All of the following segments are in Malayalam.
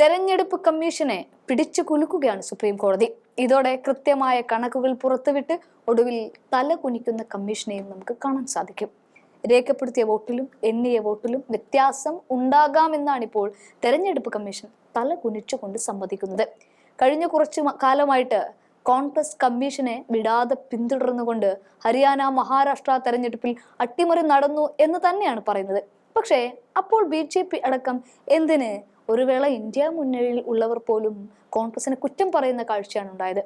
തെരഞ്ഞെടുപ്പ് കമ്മീഷനെ പിടിച്ചു കുലുക്കുകയാണ് സുപ്രീം കോടതി. ഇതോടെ കൃത്യമായ കണക്കുകൾ പുറത്തുവിട്ട് ഒടുവിൽ തല കുനിക്കുന്ന കമ്മീഷനെയും നമുക്ക് കാണാൻ സാധിക്കും. രേഖപ്പെടുത്തിയ വോട്ടിലും എണ്ണിയ വോട്ടിലും വ്യത്യാസം ഉണ്ടാകാമെന്നാണ് ഇപ്പോൾ തെരഞ്ഞെടുപ്പ് കമ്മീഷൻ തല കുനിച്ചുകൊണ്ട് സമ്മതിക്കുന്നത്. കഴിഞ്ഞ കുറച്ച് കാലമായിട്ട് കോൺഗ്രസ് കമ്മീഷനെ വിടാതെ പിന്തുടർന്നുകൊണ്ട് ഹരിയാന മഹാരാഷ്ട്ര തെരഞ്ഞെടുപ്പിൽ അട്ടിമറി നടന്നു എന്ന് തന്നെയാണ് പറയുന്നത്. പക്ഷേ അപ്പോൾ ബി ജെ പി അടക്കം എന്തിന് ഒരു വേള ഇന്ത്യ മുന്നണിയിൽ ഉള്ളവർ പോലും കോൺഗ്രസിനെ കുറ്റം പറയുന്ന കാഴ്ചയാണ് ഉണ്ടായത്.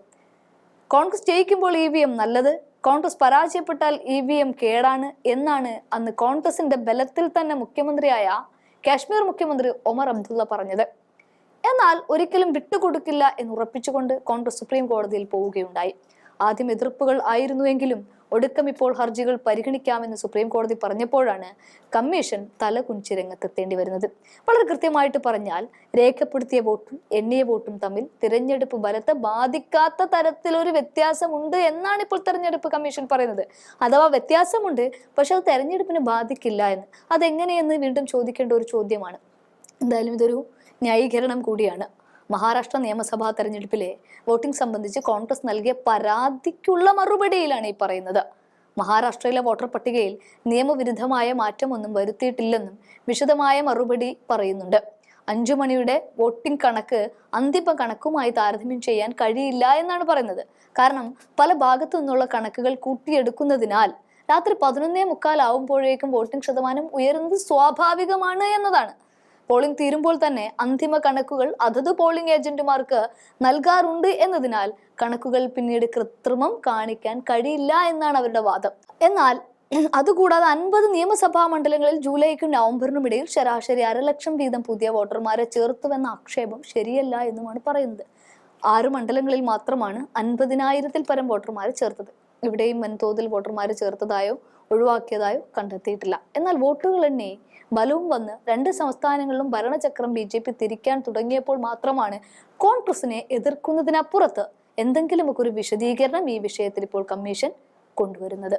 കോൺഗ്രസ് ജയിക്കുമ്പോൾ ഇ വി എം നല്ലത് കോൺഗ്രസ് പരാജയപ്പെട്ടാൽ ഇ വി എം കേടാണ് എന്നാണ് അന്ന് കോൺഗ്രസിന്റെ ബലത്തിൽ തന്നെ മുഖ്യമന്ത്രിയായ കാശ്മീർ മുഖ്യമന്ത്രി ഒമർ അബ്ദുള്ള പറഞ്ഞത്. എന്നാൽ ഒരിക്കലും വിട്ടുകൊടുക്കില്ല എന്ന് ഉറപ്പിച്ചുകൊണ്ട് കോൺഗ്രസ് സുപ്രീം കോടതിയിൽ പോവുകയുണ്ടായി. ആദ്യം എതിർപ്പുകൾ ആയിരുന്നുവെങ്കിലും ഒടുക്കം ഇപ്പോൾ ഹർജികൾ പരിഗണിക്കാമെന്ന് സുപ്രീം കോടതി പറഞ്ഞപ്പോഴാണ് കമ്മീഷൻ തല കുഞ്ചി രംഗത്തെത്തേണ്ടി വരുന്നത്. വളരെ കൃത്യമായിട്ട് പറഞ്ഞാൽ രേഖപ്പെടുത്തിയ വോട്ടും എണ്ണിയ വോട്ടും തമ്മിൽ തിരഞ്ഞെടുപ്പ് ബലത്തെ ബാധിക്കാത്ത തരത്തിലൊരു വ്യത്യാസമുണ്ട് എന്നാണ് ഇപ്പോൾ തെരഞ്ഞെടുപ്പ് കമ്മീഷൻ പറയുന്നത്. അഥവാ വ്യത്യാസമുണ്ട് പക്ഷെ അത് തെരഞ്ഞെടുപ്പിനെ ബാധിക്കില്ല എന്ന്. അതെങ്ങനെയെന്ന് വീണ്ടും ചോദിക്കേണ്ട ഒരു ചോദ്യമാണ്. എന്തായാലും ഇതൊരു ന്യായീകരണം കൂടിയാണ്. മഹാരാഷ്ട്ര നിയമസഭാ തെരഞ്ഞെടുപ്പിലെ വോട്ടിംഗ് സംബന്ധിച്ച് കോൺഗ്രസ് നൽകിയ പരാതിക്കുള്ള മറുപടിയിലാണ് ഈ പറയുന്നത്. മഹാരാഷ്ട്രയിലെ വോട്ടർ പട്ടികയിൽ നിയമവിരുദ്ധമായ മാറ്റമൊന്നും വരുത്തിയിട്ടില്ലെന്നും വിശദമായ മറുപടി പറയുന്നുണ്ട്. അഞ്ചു മണിയുടെ വോട്ടിംഗ് കണക്ക് അന്തിമ കണക്കുമായി താരതമ്യം ചെയ്യാൻ കഴിയില്ല എന്നാണ് പറയുന്നത്. കാരണം പല ഭാഗത്തു നിന്നുള്ള കണക്കുകൾ കൂട്ടിയെടുക്കുന്നതിനാൽ രാത്രി പതിനൊന്നേ മുക്കാലാവുമ്പോഴേക്കും വോട്ടിംഗ് ശതമാനം ഉയരുന്നത് സ്വാഭാവികമാണ് എന്നതാണ്. പോളിംഗ് തീരുമ്പോൾ തന്നെ അന്തിമ കണക്കുകൾ അതത് പോളിംഗ് ഏജന്റുമാർക്ക് നൽകാറുണ്ട് എന്നതിനാൽ കണക്കുകൾ പിന്നീട് കൃത്രിമം കാണിക്കാൻ കഴിയില്ല എന്നാണ് അവരുടെ വാദം. എന്നാൽ അതുകൂടാതെ അൻപത് നിയമസഭാ മണ്ഡലങ്ങളിൽ ജൂലൈക്കും നവംബറിനും ഇടയിൽ ശരാശരി അരലക്ഷം വീതം പുതിയ വോട്ടർമാരെ ചേർത്തുവെന്ന ആക്ഷേപം ശരിയല്ല എന്നുമാണ് പറയുന്നത്. ആറ് മണ്ഡലങ്ങളിൽ മാത്രമാണ് അൻപതിനായിരത്തിൽ പരം വോട്ടർമാരെ ചേർത്തത്. ഇവിടെയും വൻതോതിൽ വോട്ടർമാർ ചേർത്തതായോ ഒഴിവാക്കിയതായോ കണ്ടെത്തിയിട്ടില്ല. എന്നാൽ വോട്ടുകൾ എണ്ണി ബലവും വന്ന് രണ്ട് സംസ്ഥാനങ്ങളിലും ഭരണചക്രം ബി ജെ പി തിരിക്കാൻ തുടങ്ങിയപ്പോൾ മാത്രമാണ് കോൺഗ്രസിനെ എതിർക്കുന്നതിനപ്പുറത്ത് എന്തെങ്കിലുമൊക്കെ ഒരു വിശദീകരണം ഈ വിഷയത്തിൽ ഇപ്പോൾ കമ്മീഷൻ കൊണ്ടുവരുന്നത്.